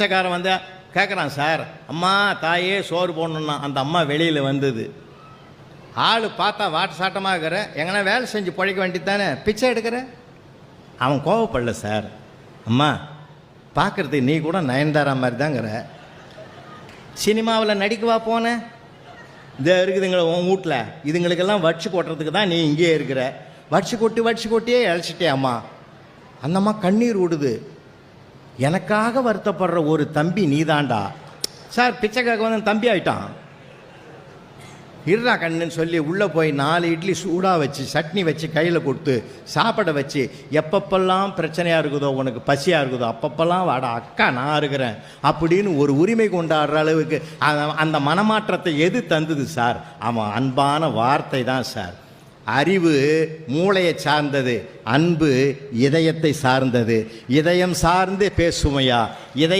பிச்சைக்காரன் வந்து கேட்குறான் சார் அம்மா தாயே சோறு போடணுன்னா அந்த அம்மா வெளியில் வந்தது. ஆள் பார்த்தா வாட்டு சாட்டமாக இருக்கிற எங்கன்னா வேலை செஞ்சு பழைக்க வேண்டியது தானே பிச்சை எடுக்கிற? அவன் கோவப்படல சார் அம்மா பார்க்குறதுக்கு நீ கூட நயன்தாரா மாதிரி தாங்கிற சினிமாவில் நடிக்கவா போனேன் இந்த இருக்குதுங்கள உன் வீட்டில் இதுங்களுக்கெல்லாம் வடிச்சு கொட்டுறதுக்கு தான் நீ இங்கேயே இருக்கிற. வடிச்சு கொட்டி வடிச்சு கொட்டியே இழைச்சிட்டே அம்மா. அந்த அம்மா கண்ணீர் விடுது. எனக்காக வருத்தப்படுற ஒரு தம்பி நீதாண்டா. சார் பிச்சைக்காக வந்து தம்பி ஆயிட்டான். இருடா கண்ணுன்னு சொல்லி உள்ளே போய் நாலு இட்லி சூடாக வச்சு சட்னி வச்சு கையில் கொடுத்து சாப்பிட வச்சு எப்பப்பெல்லாம் பிரச்சனையாக இருக்குதோ உனக்கு பசியாக இருக்குதோ அப்பப்பெல்லாம் வாடா அக்கா நான் இருக்கிறேன் அப்படின்னு ஒரு உரிமை கொண்டாடுற அளவுக்கு அந்த- அந்த மனமாற்றத்தை எது தந்தது சார்? அவன் அன்பான வார்த்தை தான் சார். அறிவு மூளையை சார்ந்தது அன்பு இதயத்தை சார்ந்தது. இதயம் சார்ந்து பேசுமையா? இதயம்